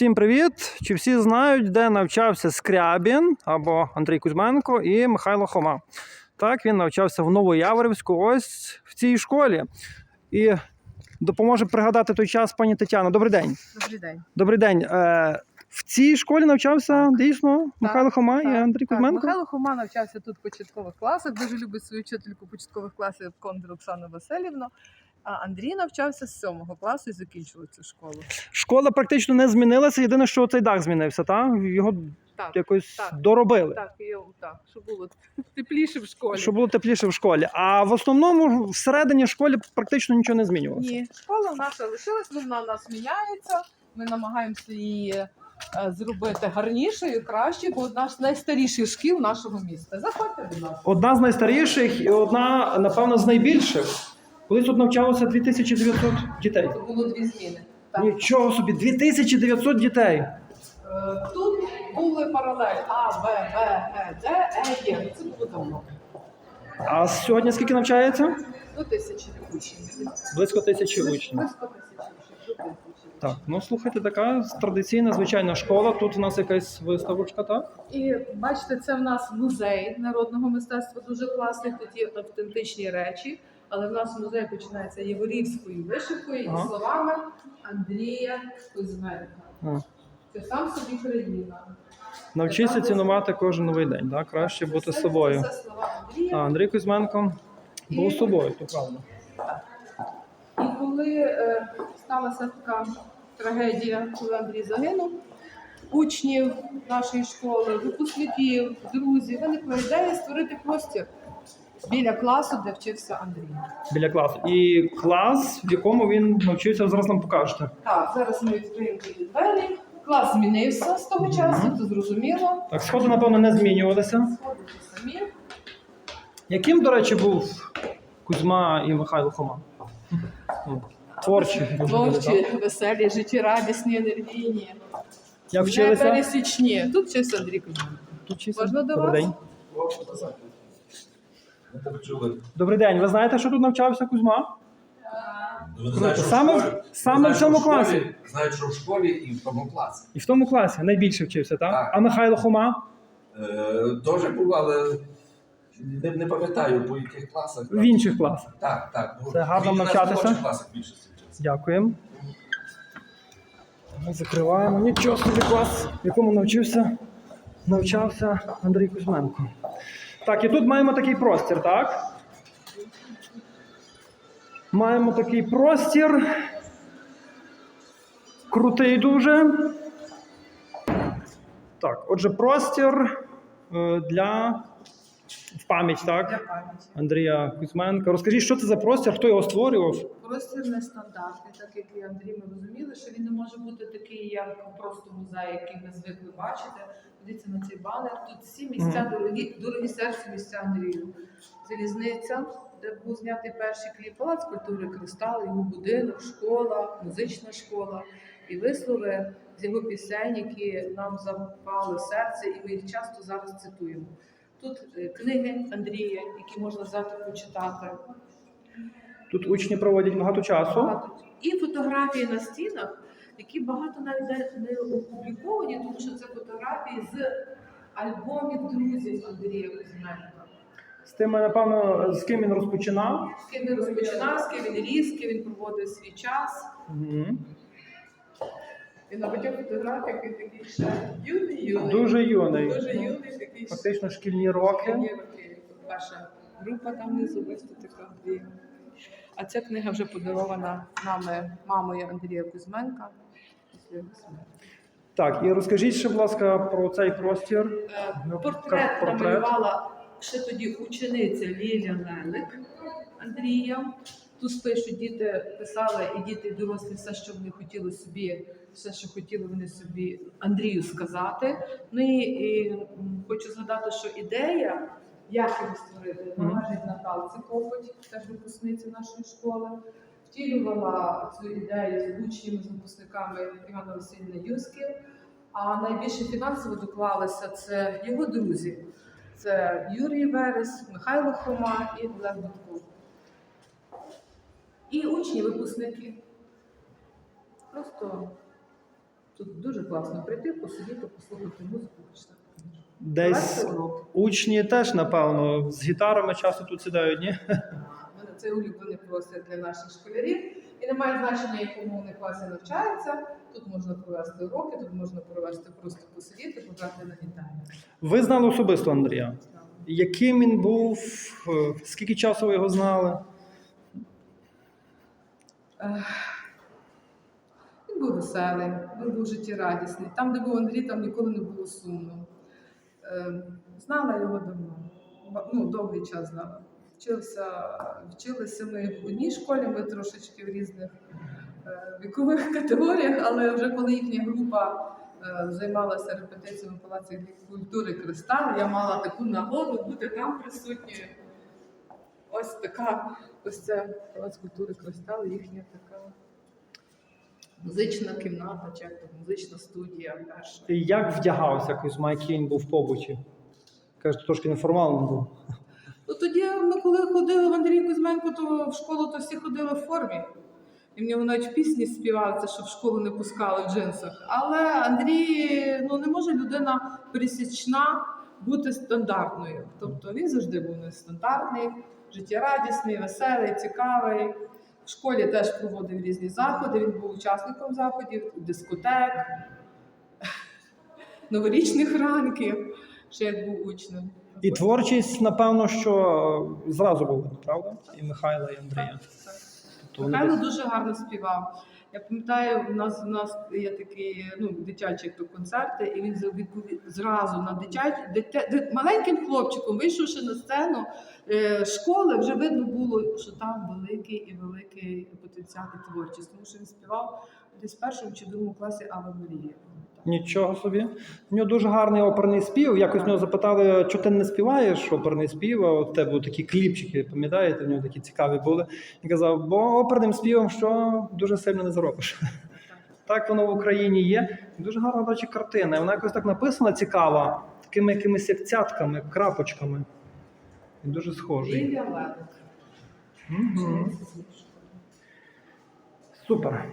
Всім привіт! Чи всі знають, де навчався Скрябін або Андрій Кузьменко і Михайло Хома? Так, він навчався в Новояворівську, ось в цій школі. І допоможе пригадати той час пані Тетяна. Добрий день. Добрий день. Добрий день. Е, в цій школі навчався дійсно Михайло Хома і Андрій Так, Кузьменко. Михайло Хома навчався тут в початкових класах, дуже любить свою вчительку початкових класів Кондр Оксану Васильівну. А Андрій навчався з сьомого класу і закінчили цю школу. Школа практично не змінилася. Єдине, що цей дах змінився, так? Його Так, якось так. доробили. так, і, так, щоб було тепліше в школі. Щоб було тепліше в школі. А в основному всередині школи практично нічого не змінювалося. Ні, школа наша лишилась, вона у нас міняється. Ми намагаємося її е, зробити гарнішою, і кращою, бо одна з найстаріших шкіл нашого міста. Заходьте до нас. Одна з найстаріших і одна, напевно, з найбільших. Колись тут навчалося 2900 дітей. Це було дві зміни. Так. Нічого собі, 2900 дітей. Е, Тут були паралель А, Б, В, Г, Д, Е, Є. Це було давно. А сьогодні скільки навчається? До тисячі учнів. Близько тисячі учнів. Близько тисячі учнів. До тисячі. Так, ну слухайте, така традиційна звичайна школа. Тут у нас якась виставочка, так? І бачите, це в нас музей народного мистецтва дуже класний. Тут є автентичні речі. Але в нас музей починається єворівською вишивкою і словами Андрія Кузьменка. Це сам собі країна. Навчися цінувати кожен новий день, так? Краще бути Це- собою. Це слова Андрія. А Андрій Кузьменко був І- собою, то правда. І коли е, сталася така трагедія, коли Андрій загинув, учнів нашої школи, випускників, друзів, виникла ідея створити простір біля класу, де вчився Андрій. Біля класу. І клас, в якому він навчився, зараз нам покажете. Так, зараз ми відкриємо ті двері. Клас змінився з того часу, це зрозуміло. Так, сходи, напевно, не змінювалися. Сходите самі. Яким, до речі, був Кузьма і Михайло Хома? Ну, Творчі. дуже були, так? Творчі, веселі, життєрадісні, енергійні, Як вчилися? непересічні. Тут вчився Андрій Кузьменко. Тут вчився? Можна до Добрий вас? день. Ми так чули. Добрий день. Ви знаєте, що тут навчався Кузьма? Ви знаєте, що Саме в- школі- саме знаєте, в цьому що школі- класі? Знають, що в школі і в тому класі. І в тому класі найбільше вчився, так? Так. А Михайло Хома Е, Теж був, але не, не пам'ятаю по яких класах. в інших класах. Так, так. Це гарно у нас навчатися? в молодших класах більшості вчився. Дякуємо. Ми закриваємо. Нічого собі клас, в якому навчився, навчався Андрій Кузьменко. Так, і тут маємо такий простір, так? Маємо такий простір. Крутий дуже. Так, отже, простір е, для в пам'ять, так? Для пам'яті. Андрія Кузьменка. Розкажіть, що це за простір, хто його створював? Простір нестандартний, так як і Андрій, ми розуміли, що він не може бути такий, як просто музей, який ми звикли бачити. Дивіться на цей банер. Тут всі місця дорогі, дорогі серцю місця Андрію. Залізниця, де був знятий перший кліп, палац культури Кристал, його будинок, школа, музична школа і вислови з його пісень, які нам запали серце, і ми їх часто зараз цитуємо. Тут е, книги Андрія, які можна завтра почитати. Тут учні проводять багато часу. Багато. І фотографії на стінах, які багато навіть не- опубліковані, тому що це фотографії з альбомів друзів Андрія Кузьменка. З тим, напевно, з ким він розпочинав. З ким він розпочинав, з ким він ріс, з ким він проводив свій час. Мгм. І на багатьох фотографіях він такий ще юний юний. Дуже юний. Дуже юний, такий Фактично шкільні роки. шкільні роки. Перша група там внизу виставка Андрія. А ця книга вже подарована нами мамою Андрія Кузьменка. після його смерті. Так, і розкажіть ще, будь ласка, про цей простір. Е, Ну, Портрет портрет. намалювала ще тоді учениця Лілія Лелик Андрія. Тут пишуть, діти писали, і діти, і дорослі, все, що вони хотіли собі, все, що хотіли вони собі Андрію сказати. Ну і, і хочу згадати, що ідея, як його створити, належить Наталці Копоть, теж випускниця нашої школи. Втілювала цю ідею з учнями, з випускниками Івана Васильівна Юсків. А найбільше фінансово доклалися це його друзі. Це Юрій Верес, Михайло Хома і Олег Дудко. І учні, випускники. Просто Тут дуже класно прийти, посидіти, послухати музику. Десь учні теж, напевно, з гітарами часто тут сідають, ні? Це улюблений простір для наших школярів. І немає значення, якому вони класі навчаються. Тут можна провести уроки, тут можна провести просто посидіти, пограти на гітарі. Ви знали особисто Андрія. Яким він був, е, скільки часу ви його знали? Він був веселий, він був життєрадісний. Там, де був Андрій, там ніколи не було сумно. Е, Знала його давно, ну, довгий час знала. Вчився, вчилися ми в одній школі, ми трошечки в різних е, вікових категоріях, але вже коли їхня група е, займалася репетиціями Палаці культури Кристал, я мала таку нагоду бути там присутньою. Ось така, ось це Палац культури Кристал, їхня така музична кімната, чи як то, музична студія перша. І як вдягався Кузьма, який він був в побуті? Кажете, трошки неформально був. Ну тоді ми коли ходили в Андрій Кузьменко, то в школу то всі ходили в формі. І в нього навіть пісні співаються, що в школу не пускали в джинсах. Але Андрій, ну не може людина пересічна бути стандартною. Тобто він завжди був нестандартний, життєрадісний, веселий, цікавий. В школі теж проводив різні заходи. Він був учасником заходів, дискотек, новорічних ранків, ще як був учнем. І творчість, напевно, що зразу було, правда? І Михайла, і Андрія. Тобто Михайло дуже гарно співав. Я пам'ятаю, у нас у нас є такі ну, то концерти, і він відповів зразу на дитячі дитя, маленьким хлопчиком, вийшовши на сцену е, школи, вже видно було, що там великий і великий потенціал і творчість, тому що він співав десь в першому чи другому класі Ава Марія. Нічого собі. У нього дуже гарний оперний спів. Якось в нього запитали, що ти не співаєш оперний спів, а от тебе такі кліпчики, пам'ятаєте, в нього такі цікаві були. Він казав, бо оперним співом що дуже сильно не заробиш. Так воно в Україні є. Дуже гарна, речі, картина. Вона якось так написана цікава, такими якимись як цятками, крапочками. Він дуже схожий. Левик. Супер.